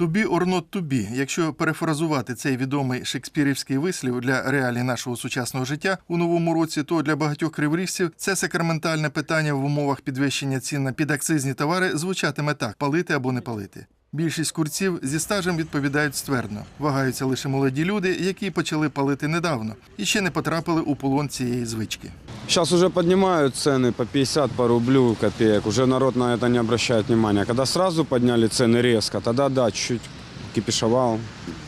Not to be. Якщо перефразувати цей відомий шекспірівський вислів для реалій нашого сучасного життя у новому році, то для багатьох криворіжців це сакраментальне питання в умовах підвищення цін на підакцизні товари звучатиме так: палити або не палити. Більшість курців зі стажем відповідають ствердно. Вагаються лише молоді люди, які почали палити недавно і ще не потрапили у полон цієї звички. Сейчас уже поднимают цены по 50, по рублю копеек. Уже народ на это не обращает внимания. Когда сразу подняли цены резко, тогда да, чуть-чуть кипишевал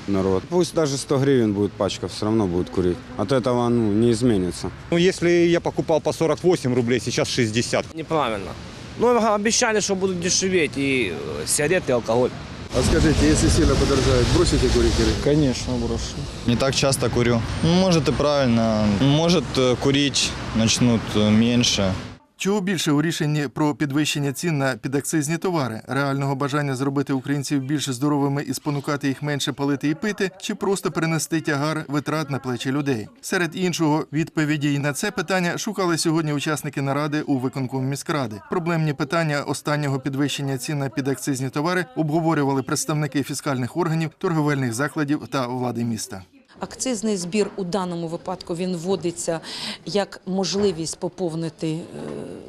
народ. Пусть даже 100 гривен будет пачка, все равно будет курить. От этого ну, не изменится. Ну, если я покупал по 48 рублей, сейчас 60. Неправильно. Ну, обещали, что будут дешеветь и сигареты, и алкоголь. А скажите, если сильно подорожает, бросите курить или? Конечно, брошу. Не так часто курю. Ну, Может и правильно. Может э, курить начнут э, меньше. Чого більше у рішенні про підвищення цін на підакцизні товари, реального бажання зробити українців більш здоровими і спонукати їх менше палити і пити, чи просто перенести тягар витрат на плечі людей? Серед іншого, відповіді на це питання шукали сьогодні учасники наради у виконкомі міськради. Проблемні питання останнього підвищення цін на підакцизні товари обговорювали представники фіскальних органів, торговельних закладів та влади міста. Акцизний збір у даному випадку він вводиться як можливість поповнити е,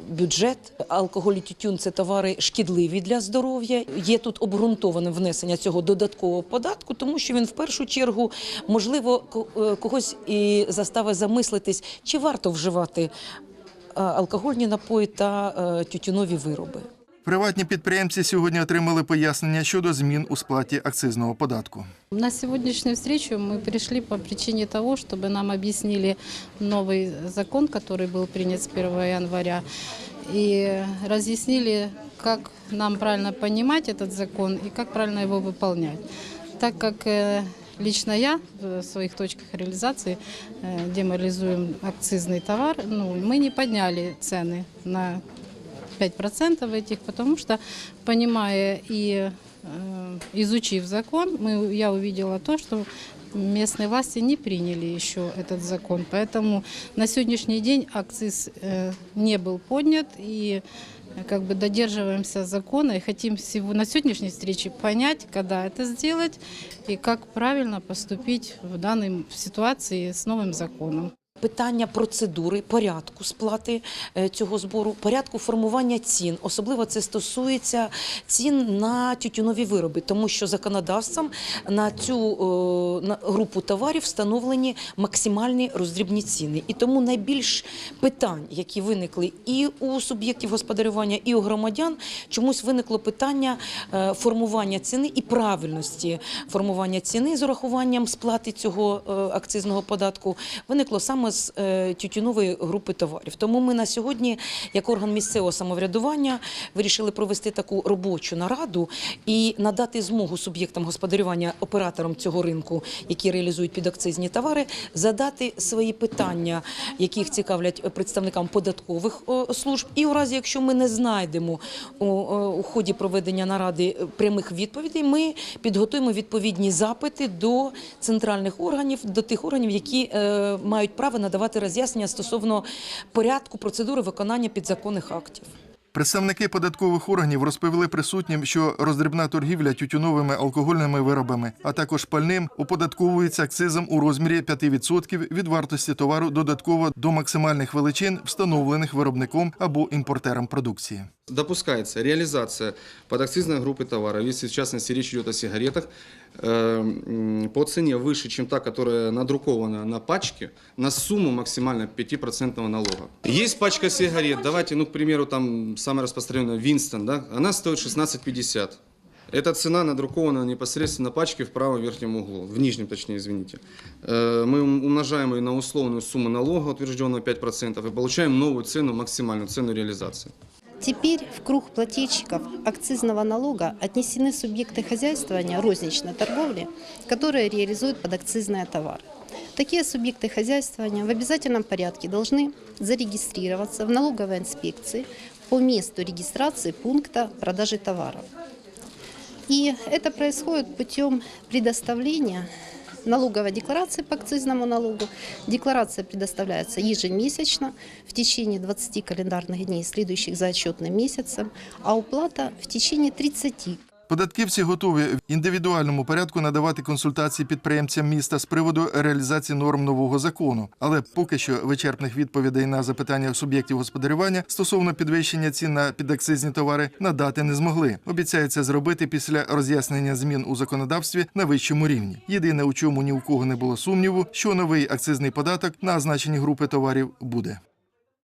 бюджет. Алкоголь і тютюн це товари шкідливі для здоров'я. Є тут обґрунтоване внесення цього додаткового податку, тому що він в першу чергу можливо е, когось і заставить замислитись, чи варто вживати е, алкогольні напої та тютюнові вироби. Приватні підприємці сьогодні отримали пояснення щодо змін у сплаті акцизного податку. На сегодняшнюю встречу мы пришли по причине того, чтобы нам объяснили новый закон, который был принят с 1 января, и разъяснили, как нам правильно понимать этот закон и как правильно его выполнять. Так как э, лично я в своих точках реализации, э, где мы реализуем акцизный товар, ну, мы не подняли цены на 5% этих, потому что, понимая и э, изучив закон, мы, я увидела то, что местные власти не приняли еще этот закон. Поэтому на сегодняшний день акциз э, не был поднят и э, как бы додерживаемся закона и хотим всего на сегодняшней встрече понять, когда это сделать и как правильно поступить в данной ситуации с новым законом. Питання процедури, порядку сплати е, цього збору, порядку формування цін. Особливо це стосується цін на тютюнові вироби, тому що законодавством на цю е, на групу товарів встановлені максимальні роздрібні ціни. І тому найбільш питань, які виникли і у суб'єктів господарювання, і у громадян, чомусь виникло питання е, формування ціни і правильності формування ціни з урахуванням сплати цього акцизного податку. Виникло саме з е, тютюнової групи товарів. Тому ми на сьогодні, як орган місцевого самоврядування, вирішили провести таку робочу нараду і надати змогу суб'єктам господарювання, операторам цього ринку, які реалізують підакцизні товари, задати свої питання, які їх цікавлять представникам податкових служб. І у разі, якщо ми не знайдемо у, ході проведення наради е, прямих відповідей, ми підготуємо відповідні запити до центральних органів, до тих органів, які е, мають право надавати роз'яснення стосовно порядку процедури виконання підзаконних актів. Представники податкових органів розповіли присутнім, що роздрібна торгівля тютюновими алкогольними виробами, а також пальним, оподатковується акцизом у розмірі 5% від вартості товару додатково до максимальних величин, встановлених виробником або імпортером продукції. Допускается реализация подакцизной группы товаров, если в частности речь идет о сигаретах, э, по цене выше, чем та, которая надрукована на пачке, на сумму максимально 5% налога. Есть пачка сигарет, давайте, ну, к примеру, там самая распространенная Винстон, да, она стоит 16,50. Эта цена надрукована непосредственно на пачке в правом верхнем углу, в нижнем, точнее, извините. Э, Мы умножаем ее на условную сумму налога, утвержденную 5%, и получаем новую цену, максимальную цену реализации. Теперь в круг плательщиков акцизного налога отнесены субъекты хозяйствования розничной торговли, которые реализуют подакцизные товары. Такие субъекты хозяйствования в обязательном порядке должны зарегистрироваться в налоговой инспекции по месту регистрации пункта продажи товаров. И это происходит путем предоставления налоговой декларации по акцизному налогу. Декларация предоставляется ежемесячно в течение 20 календарных дней, следующих за отчетным месяцем, а уплата в течение 30 Податківці готові в індивідуальному порядку надавати консультації підприємцям міста з приводу реалізації норм нового закону. Але поки що вичерпних відповідей на запитання суб'єктів господарювання стосовно підвищення цін на підакцизні товари надати не змогли. Обіцяють це зробити після роз'яснення змін у законодавстві на вищому рівні. Єдине, у чому ні у кого не було сумніву, що новий акцизний податок на означені групи товарів буде.